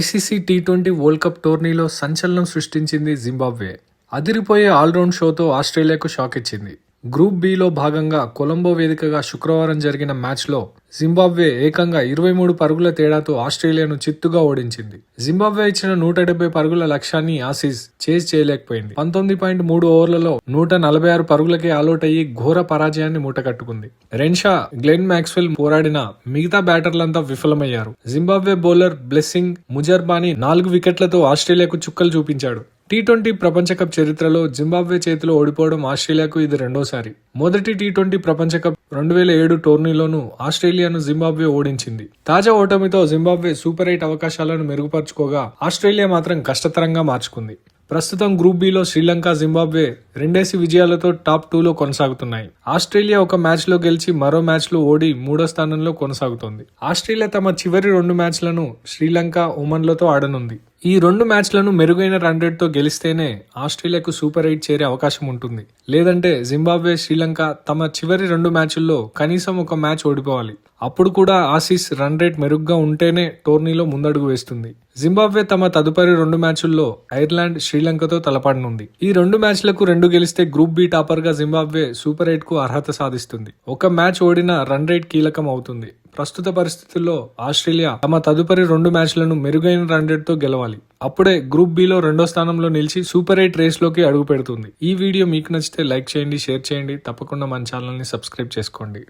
ICC T twenty world cup టోర్నీలో సంచలనం సృష్టించింది జింబాబ్వే. అదిరిపోయే ఆల్రౌండ్ షోతో ఆస్ట్రేలియాకు షాక్ ఇచ్చింది. గ్రూప్ బిలో భాగంగా కొలంబో వేదికగా శుక్రవారం జరిగిన మ్యాచ్లో జింబాబ్వే ఏకంగా ఇరవై మూడు పరుగుల తేడాతో ఆస్ట్రేలియాను చిత్తుగా ఓడించింది. జింబాబ్వే ఇచ్చిన నూట డెబ్బై పరుగుల లక్ష్యాన్ని ఆసీస్ చేజ్ చేయలేకపోయింది. పంతొమ్మిది పాయింట్ మూడు ఓవర్లలో నూట నలభై ఆరు పరుగులకే ఆలౌట్ అయ్యి ఘోర పరాజయాన్ని మూటకట్టుకుంది రెన్షా గ్లెన్ మ్యాక్స్వెల్ పోరాడిన మిగతా బ్యాటర్లంతా విఫలమయ్యారు. జింబాబ్వే బౌలర్ బ్లెస్సింగ్ ముజర్బానీ నాలుగు వికెట్లతో ఆస్ట్రేలియాకు చుక్కలు చూపించాడు. టీ ట్వంటీ ప్రపంచ కప్ చరిత్రలో జింబాబ్వే చేతిలో ఓడిపోవడం ఆస్ట్రేలియాకు ఇది రెండోసారి. మొదటి టీ ట్వంటీ ప్రపంచ కప్ రెండు వేల ఏడు టోర్నీలోనూ ఆస్ట్రేలియా ఆస్ట్రేలియాను జింబాబ్వే ఓడించింది. తాజా ఓటమితో జింబాబ్వే సూపర్ ఎయిట్ అవకాశాలను మెరుగుపరుచుకోగా ఆస్ట్రేలియా మాత్రం కష్టతరంగా మార్చుకుంది. ప్రస్తుతం గ్రూప్ బిలో శ్రీలంక జింబాబ్వే రెండేసి విజయాలతో టాప్ టూలో కొనసాగుతున్నాయి. ఆస్ట్రేలియా ఒక మ్యాచ్లో గెలిచి మరో మ్యాచ్లో ఓడి మూడో స్థానంలో కొనసాగుతోంది. ఆస్ట్రేలియా తమ చివరి రెండు మ్యాచ్లను శ్రీలంక ఒమన్లతో ఆడనుంది. ఈ రెండు మ్యాచ్లను మెరుగైన రన్ రేట్తో గెలిస్తేనే ఆస్ట్రేలియాకు సూపర్ ఎయిట్ చేరే అవకాశం ఉంటుంది. లేదంటే జింబాబ్వే శ్రీలంక తమ చివరి రెండు మ్యాచ్ల్లో కనీసం ఒక మ్యాచ్ ఓడిపోవాలి. అప్పుడు కూడా ఆసీస్ రన్ రేట్ మెరుగ్గా ఉంటేనే టోర్నీలో ముందడుగు వేస్తుంది. జింబాబ్వే తమ తదుపరి రెండు మ్యాచ్ల్లో ఐర్లాండ్ శ్రీలంకతో తలపడనుంది. ఈ రెండు మ్యాచ్లకు రెండు గెలిస్తే గ్రూప్ బి టాపర్గా జింబాబ్వే సూపర్ ఎయిట్కు అర్హత సాధిస్తుంది. ఒక మ్యాచ్ ఓడిన రన్ రేట్ కీలకం అవుతుంది. ప్రస్తుత పరిస్థితుల్లో ఆస్ట్రేలియా తమ తదుపరి రెండు మ్యాచ్లను మెరుగైన రన్తో గెలవాలి. అప్పుడే గ్రూప్ బిలో రెండో స్థానంలో నిలిచి సూపర్ ఎయిట్ రేస్లోకి అడుగు పెడుతుంది. ఈ వీడియో మీకు నచ్చితే లైక్ చేయండి షేర్ చేయండి. తప్పకుండా మన ఛానల్ని సబ్స్క్రైబ్ చేసుకోండి.